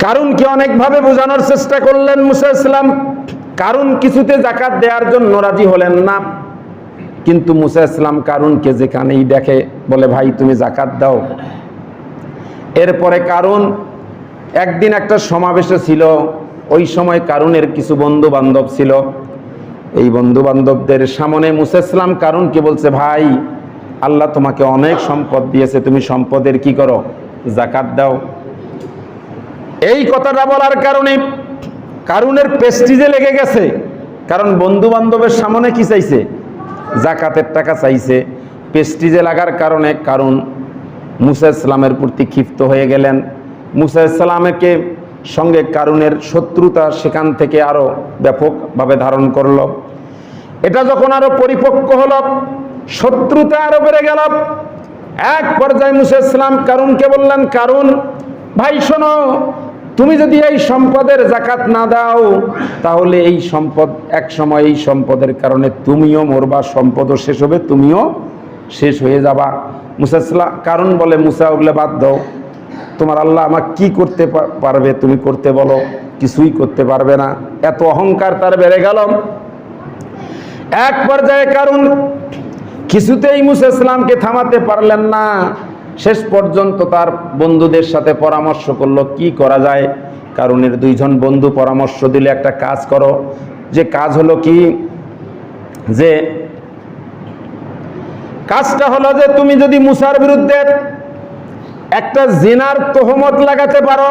কারণকে অনেকভাবে বোঝানোর চেষ্টা করলেন মুসা ইসলাম। কারণ কিছুতে জাকাত দেওয়ার জন্য রাজি হলেন না। কিন্তু মুসা ইসলাম কারণকে যেখানেই দেখে, বলে, ভাই, তুমি জাকাত দাও। এরপরে কারণ একদিন একটা সমাবেশে ছিল। ওই সময় কারণের কিছু বন্ধু বান্ধব ছিল। এই বন্ধু বান্ধবদের সামনে মুসা ইসলাম কারণকে বলছে, ভাই, আল্লাহ তোমাকে অনেক সম্পদ দিয়েছে, তুমি সম্পদের কি করো? জাকাত দাও। এই কথাটা বলার কারণে কারুনের পেস্টিজে লেগে গেছে। কারণ বন্ধু বান্ধবের সামনে কি চাইছে? জাকাতের টাকা চাইছে। পেস্টিজে লাগার কারণে কারণ মুসা ইসলামের প্রতি ক্ষিপ্ত হয়ে গেলেন। মুসা ইসলামকে সঙ্গে কারুনের শত্রুতা সেখান থেকে আরও ব্যাপকভাবে ধারণ করল। এটা যখন আরও পরিপক্ক হল, শত্রুতা আরও বেড়ে গেল। এক পর্যায়ে মুসা ইসলাম কারুনকে বললেন, কারুন, ভাই শোনো তুমি যদি এই সম্পদের জাকাত না দাও, তাহলে এই সম্পদ এক সময় এই সম্পদের কারণে তুমিও মরবা, সম্পদও শেষ হবে, তুমিও শেষ হয়ে যাবা। মুসা ইসলাম কারণ বলে, মুসা, ওগুলো বাদ দাও। তোমার আল্লাহ আমার কি করতে পারবে তুমি করতে বলো। কিছুই করতে পারবে না। এত অহংকার তার বেড়ে গেল। এক পর্যায়ে কারণ কিছুতেই মুসা ইসলামকে থামাতে পারলেন না। শেষ পর্যন্ত তার বন্ধুদের সাথে পরামর্শ করল, কি করা যায়? কারণের দুইজন বন্ধু পরামর্শ দিলে একটা কাজ করো। যে কাজ হলো কি? যে কাজটা হলো যে তুমি যদি মুসার বিরুদ্ধে একটা জেনার তোহমত লাগাতে পারো,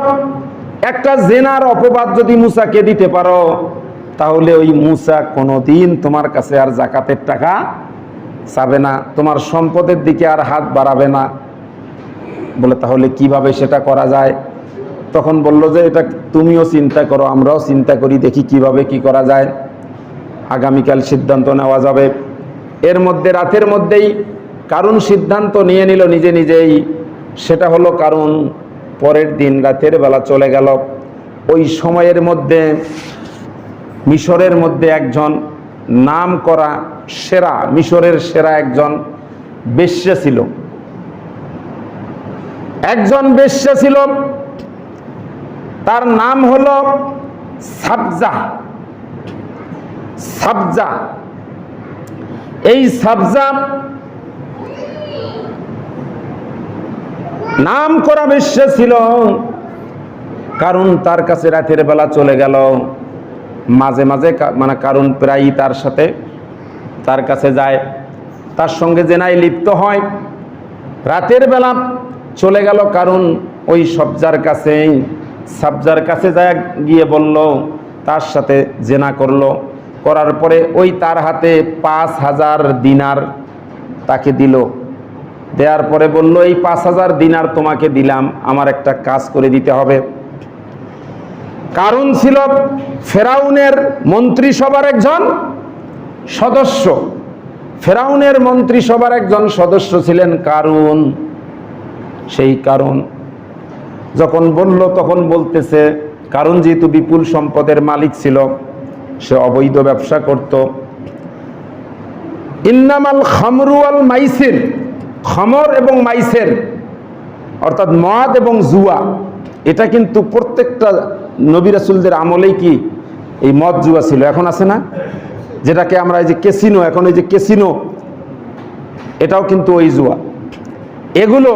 একটা জেনার অপবাদ যদি মুসাকে দিতে পারো, তাহলে ওই মুসা কোনোদিন তোমার কাছে আর জাকাতের টাকা চাবে না, তোমার সম্পদের দিকে আর হাত বাড়াবে না। বলে, তাহলে কীভাবে সেটা করা যায়? তখন বলল যে, এটা তুমিও চিন্তা করো, আমরাও চিন্তা করি, দেখি কীভাবে কি করা যায়। আগামীকাল সিদ্ধান্ত নেওয়া যাবে। এর মধ্যে, রাতের মধ্যেই কারণ সিদ্ধান্ত নিয়ে নিল নিজে নিজেই। সেটা হলো কারণ পরের দিন রাতের বেলা চলে গেল। ওই সময়ের মধ্যে, মিশরের মধ্যে একজন নাম করা সেরা, মিশরের সেরা একজন বেশ্যা ছিল। একজন বেশ্যা ছিল, তার নাম হল সাবজা। সাবজা। এই সাবজা নাম করা বেশ্যা ছিল, কারণ তার কাছে রাতের বেলা চলে গেল। মাঝে মাঝে মানে কারণ প্রায়ই তার সাথে তার কাছে যায়। তার সঙ্গে জেনায় লিপ্ত হয়। রাতের বেলা চলে গেল কারণ ওই সবজার কাছে সাবজার কাছে যায় গিয়ে বলল, তার সাথে জেনা করল। করার পরে ওই তার হাতে পাঁচ হাজার দিনার তাকে দিল। দেওয়ার পরে বলল, এই পাঁচ হাজার দিনার তোমাকে দিলাম, আমার একটা কাজ করে দিতে হবে। কারণ ছিল ফেরাউনের মন্ত্রিসভার একজন সদস্য। ফেরাউনের মন্ত্রিসভার একজন সদস্য ছিলেন কারণ সেই কারণ। যখন বলল, তখন বলতেছে, কারণ যেহেতু বিপুল সম্পদের মালিক ছিল, সে অবৈধ ব্যবসা করত। ইন্নামাল খামরু আল মাইসির, খমর এবং মাইসের, অর্থাৎ মদ এবং জুয়া, এটা কিন্তু প্রত্যেকটা নবী রাসুলদের আমলেই কি, এই মদ জুয়া ছিল। এখন আছে না? যেটাকে আমরা এই যে কেসিনো এখন এই যে কেসিনো এটাও কিন্তু ওই জুয়া। এগুলো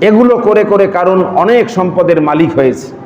এগুলো করে করে কারণ অনেক সম্পদের মালিক হয়েছে।